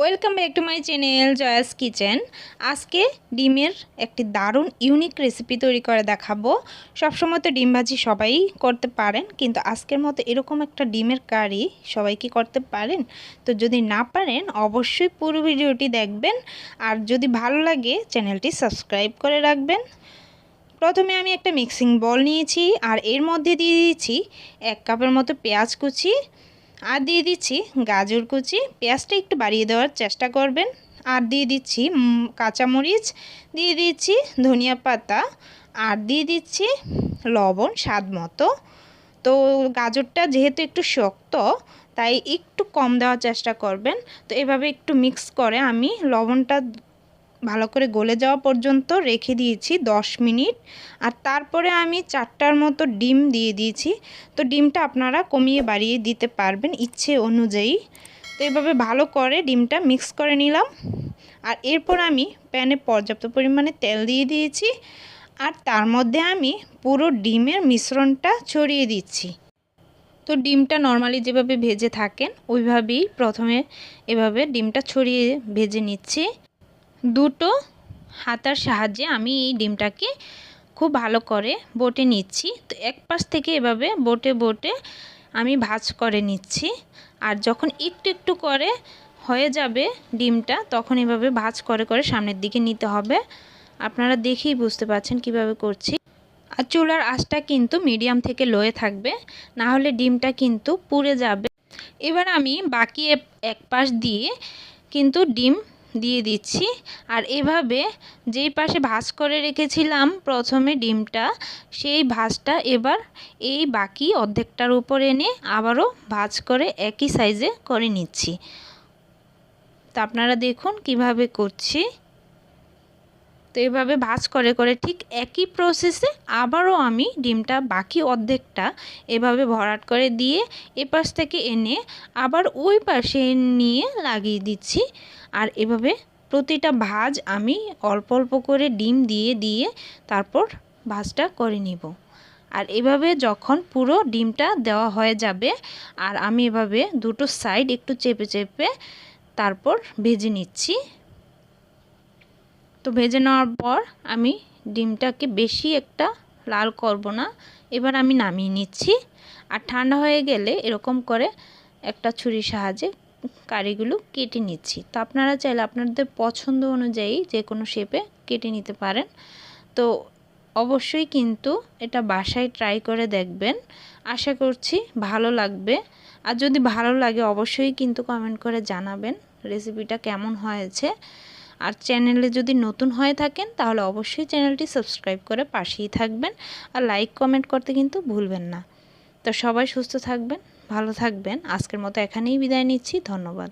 Welcome back to my channel Jaya's kitchen. আজকে ডিমের একটি দারুণ ইউনিক রেসিপি তৈরি করে দেখাবো। সবসময় তো ডিম ভাজি সবাই করতে পারেন, কিন্তু আজকের মতো এরকম একটা ডিমের কারি সবাই কি করতে পারেন? তো যদি না পারেন, অবশ্যই পুরো ভিডিওটি দেখবেন, আর যদি ভালো লাগে, চ্যানেলটি সাবস্ক্রাইব করে রাখবেন। প্রথমে আমি একটা মিক্সিং বল নিয়েছি, আর এর মধ্যে দিয়ে দিয়েছি এক কাপের মতো পেঁয়াজ কুচি আর দিয়ে দিচ্ছি গাজর কুচি। পেঁয়াজটা একটু বাড়িয়ে দেওয়ার চেষ্টা করবেন। আর দিয়ে দিচ্ছি কাঁচামরিচ, দিয়ে দিচ্ছি ধনিয়া পাতা, আর দিয়ে দিচ্ছি লবণ স্বাদ মতো। তো গাজরটা যেহেতু একটু শক্ত, তাই একটু কম দেওয়ার চেষ্টা করবেন। তো এভাবে একটু মিক্স করে আমি লবণটা ভালো করে গলে যাওয়া পর্যন্ত রেখে দিয়েছি 10 মিনিট। আর তারপরে আমি চারটার মতো ডিম দিয়ে দিয়েছি। তো ডিমটা আপনারা কমিয়ে বাড়িয়ে দিতে পারবেন ইচ্ছে অনুযায়ী। তো এভাবে ভালো করে ডিমটা মিক্স করে নিলাম। আর এরপর আমি প্যানে পর্যাপ্ত পরিমাণে তেল দিয়ে দিয়েছি। আর তার মধ্যে আমি পুরো ডিমের মিশ্রণটা ছড়িয়ে দিচ্ছি। তো ডিমটা নর্মালি যেভাবে ভেজে থাকেন, ওইভাবেই প্রথমে এভাবে ডিমটা ছড়িয়ে ভেজে নিচ্ছি। দুটো হাতার সাহায্যে আমি এই ডিমটাকে খুব ভালো করে বটে নিচ্ছি। তো এক পাশ থেকে এভাবে বটে বটে আমি ভাজ করে নিচ্ছি। আর যখন একটু একটু করে হয়ে যাবে ডিমটা, তখন এভাবে ভাজ করে করে সামনের দিকে নিতে হবে। আপনারা দেখেই বুঝতে পারছেন কীভাবে করছি। আর চুলার আঁচটা কিন্তু মিডিয়াম থেকে লয়ে থাকবে, না হলে ডিমটা কিন্তু পুড়ে যাবে। এবার আমি বাকি এক পাশ দিয়ে কিন্তু ডিম দিয়ে দিচ্ছি। আর এভাবে যেই পাশে ভাজ করে রেখেছিলাম প্রথমে ডিমটা, সেই ভাঁজটা এবার এই বাকি অর্ধেকটার উপর এনে আবারও ভাঁজ করে একই সাইজে করে নিচ্ছি। তা আপনারা দেখুন কীভাবে করছি। তো এভাবে ভাজ করে করে ঠিক একই প্রসেসে আবারও আমি ডিমটা বাকি অর্ধেকটা এভাবে ভরাট করে দিয়ে এপাশ থেকে এনে আবার ওই পাশে নিয়ে লাগিয়ে দিচ্ছি। আর এভাবে প্রতিটা ভাজ আমি অল্প অল্প করে ডিম দিয়ে দিয়ে তারপর ভাজটা করে নিব। আর এভাবে যখন পুরো ডিমটা দেওয়া হয়ে যাবে আর আমি এভাবে দুটো সাইড একটু চেপে চেপে তারপর ভেজে নিচ্ছি। তো ভেজে নেওয়ার পর আমি ডিমটাকে বেশি একটা লাল করব না। এবার আমি নামিয়ে নিচ্ছি। আর ঠান্ডা হয়ে গেলে এরকম করে একটা ছুরির সাহায্যে কারিগুলো কেটে নিচ্ছি। তো আপনারা চাইলে আপনাদের পছন্দ অনুযায়ী যে কোনো শেপে কেটে নিতে পারেন। তো অবশ্যই কিন্তু এটা বাসায় ট্রাই করে দেখবেন। আশা করছি ভালো লাগবে। আর যদি ভালো লাগে অবশ্যই কিন্তু কমেন্ট করে জানাবেন। রেসিপিটা কেমন হয়েছে? আর চ্যানেলে যদি নতুন হয়ে থাকেন, তাহলে অবশ্যই চ্যানেলটি সাবস্ক্রাইব করে পাশেই থাকবেন আর লাইক, কমেন্ট করতে কিন্তু ভুলবেন না। তো সবাই সুস্থ থাকবেন, ভালো থাকবেন। আজকের মতো এখানেই বিদায় নিচ্ছি। ধন্যবাদ।